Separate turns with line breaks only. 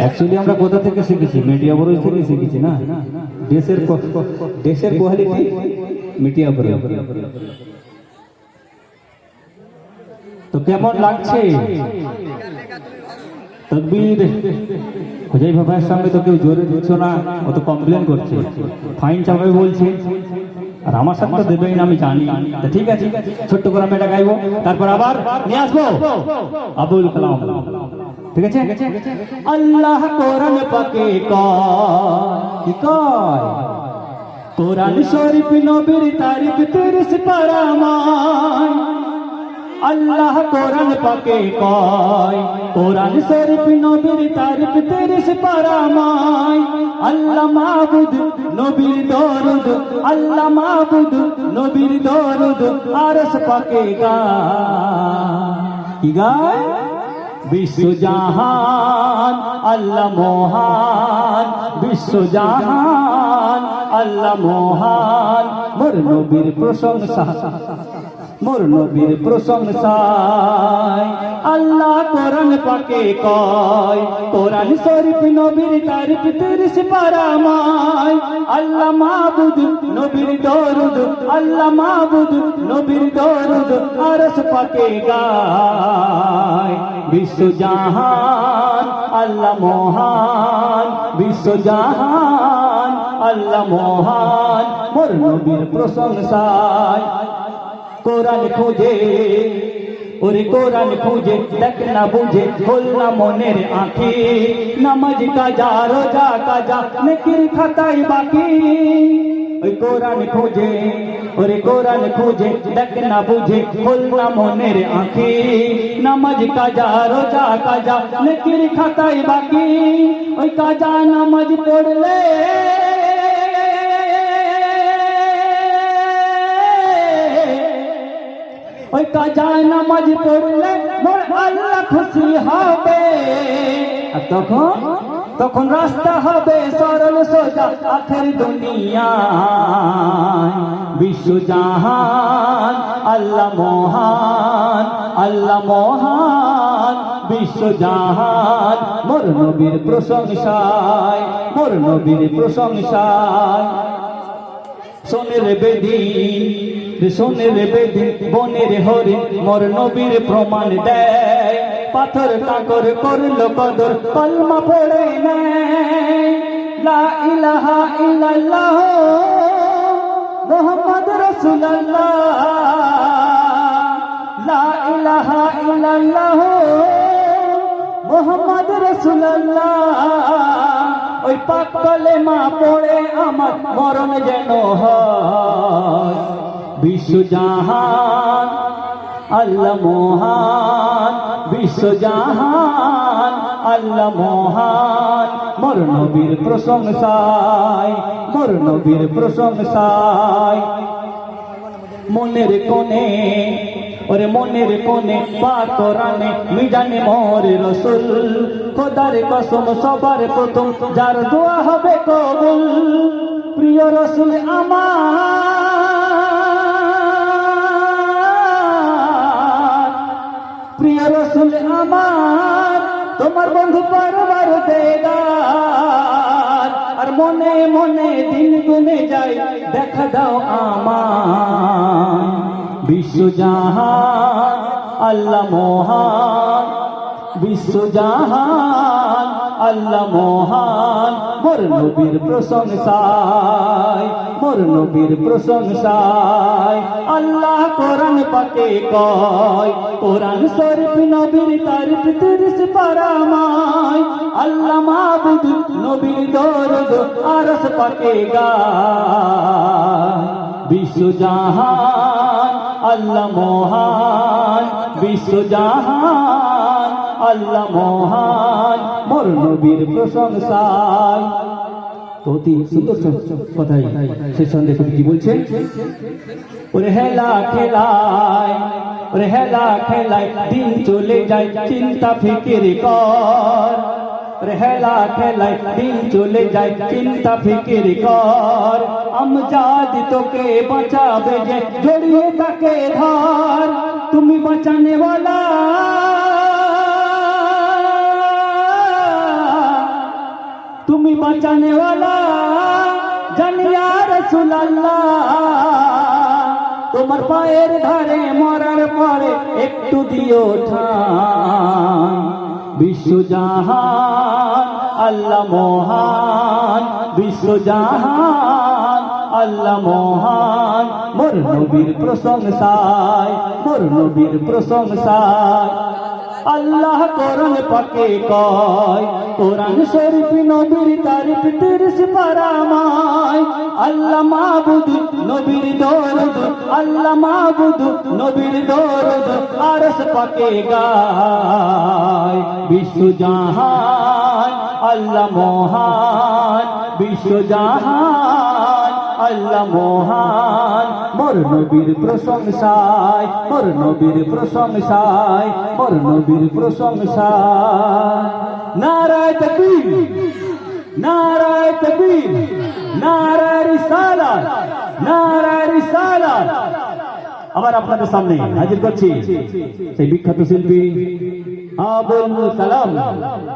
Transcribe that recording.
Actually আমরা কোথা থেকে শিখেছি? মিডিয়া বড় থেকে শিখেছি না? দেশের দেশের কোয়ালিটি মিডিয়া বড় তো কেমন লাগছে? তকবীর, খুঁজাই ভাইয়ের সামনে তো কেউ জোরে দিচ্ছ না, ও তো কমপ্লেন করছে। ফাইন চাপাবে বলছে। আর আমার সাথে তো দেবেই না, আমি জানি। ঠিক আছে, ছোট্ট করে আমি এটা গাইবো। তারপর আবার নিয়ে আসব। আবুল কালাম। ঠিক আছে? আল্লাহ কোরআন পাকে কি কয়। কোরআন শরীফ নবীর তারিফ তিরিশ পারামায় আল্লাহ কোরআন পাকে কয়। কোরআন শরীফ নবীর তারিফ তিরিশ পারামায় আল্লাহ মাবুদ নবীর দরুদ। আল্লাহ মাবুদ নবীর দরুদ আরস পাকে গায়। কি গায়? বিশ্বজাহান আল্লাহ মহান। বিশ্বজাহান আল্লাহ মহান। মোর নবীর প্রশংসা। মোর নবীর প্রশংসায়। আল্লাহ কোরআন পাকে কয়, কোরআন শরীফ নবীর তারিফ তিরিশ পারামায় আল্লাহ মাবুদ নবীর দরুদ, আল্লাহ মাবুদ নবীর দরুদ আরস পাকে গায়। বিশ্বজাহান আল্লাহ মহান। বিশ্বজাহান আল্লাহ মহান। মোর নবীর প্রশংসায় কোরআন খুঁজে ওরে কোরআন খুঁজে দেখ না বুঝে খোল না মনের আঁখি নামাজ কাজা রোজা কাজা নেকির খাতাই বাকি ওই কোরআন খুঁজে ওরে কোরআন খুঁজে দেখ না বুঝে খোল না মনের আঁখি নামাজ কাজা রোজা কাজা নেকির খাতাই বাকি ওই কাজা নামাজ পড়লে ওই কাজা নামাজ পড়লে মোর আল্লাহ খুশি হবে। আর তখন? তখন রাস্তা হবে সরল সোজা আখের দুনিয়া বিশ্বজাহান আল্লাহ মহান আল্লাহ মহান। বিশ্বজাহান মোর নবীর প্রশংসায়, মোর নবীর প্রশংসায়। সোনের বেদিন সোনের বেদিন বনের হরিণ মোর নবীর প্রমাণ দেয়। পাথর কাকর করল কদর কলমা পড়ে নেয়। লা ইলাহা ইল্লাল্লাহ, মোহাম্মদ রাসূলুল্লাহ। লা ইলাহা ইল্লাল্লাহ, মোহাম্মদ রাসূলুল্লাহ। ওই পাক কলেমা পড়ে আমার মরণ যেন হয়। বিশ্বজাহান, আল্লাহ মহান, বিশ্বজাহান, আল্লাহ মহান। মোর নবীর প্রশংসায়, মোর নবীর প্রশংসায়। মনের কোণে, ওরে মনের কোণে পা কোরআনে মিজানে মোর রসুল। খোদার কসম, সবার প্রথম যার দোয়া হবে কবুল। প্রিয় রসুল আমার রসুল আমার, তোমার বন্ধু পারবার দেদার। আর মনে মনে দিন গুনে যাই দেখা দাও আমার। বিশ্বজাহান আল্লাহ মহান। বিশ্বজাহান আল্লাহ মহান, মোর নবীর প্রশংসায়, মোর নবীর প্রশংসায়। আল্লাহ কোরআন পাকে কয়, কোরআন শরীফ নবীর তারিফ তিরিশ পারামায় আল্লাহ মাবুদ নবীর দরদ আরস পাকে গায়। বিশ্বজাহান আল্লাহ মহান বিশ্বজাহান আল্লাহ মহান, মোর নবীর প্রশংসায়। তো অতি সুন্দর কথাই সেই সন্দেহ কি বলছে? ওরে হেলা খেলায়, ওরে হেলা খেলায় দিন চলে যায়, চিন্তা ফিকির কর। হেলা খেলায় দিন চলে যায়, চিন্তা ফিকির কর। আমজাদ তোকে বাঁচাবে যে, জড়িয়ে তাকে ধর। তুমি বাঁচানে वाला তুমি রসুল তোমার পায়ের ধারে মরার পরে একটু দিও ঠান বিশ্বজাহান আল্লাহ মহান। বিশ্বজাহান আল্লাহ মহান। মোর নবীর প্রশংসায়, মোর নবীর প্রশংসায়। আল্লাহ কোরআন পাকে কয়, কোরআন শরীফ নবীর তারিফ তিরিশ পারামায় আল্লাহ মাবুদ নবীর দরদ, আল্লাহ মাবুদ নবীর দরদ আরস পাকে গায়। বিশ্বজাহান আল্লাহ মহান বিশ্বজাহান আল্লাহ মহান। মোর নবীর প্রশংসায়, মোর নবীর প্রশংসায়, মোর নবীর প্রশংসায়। নারায় তকবীর নারায় তকবীর, নারায় রিসালাত নারায় রিসালাত। আবার আপনাদের সামনে হাজির করছি সেই বিখ্যাত শিল্পী আবুল কালাম।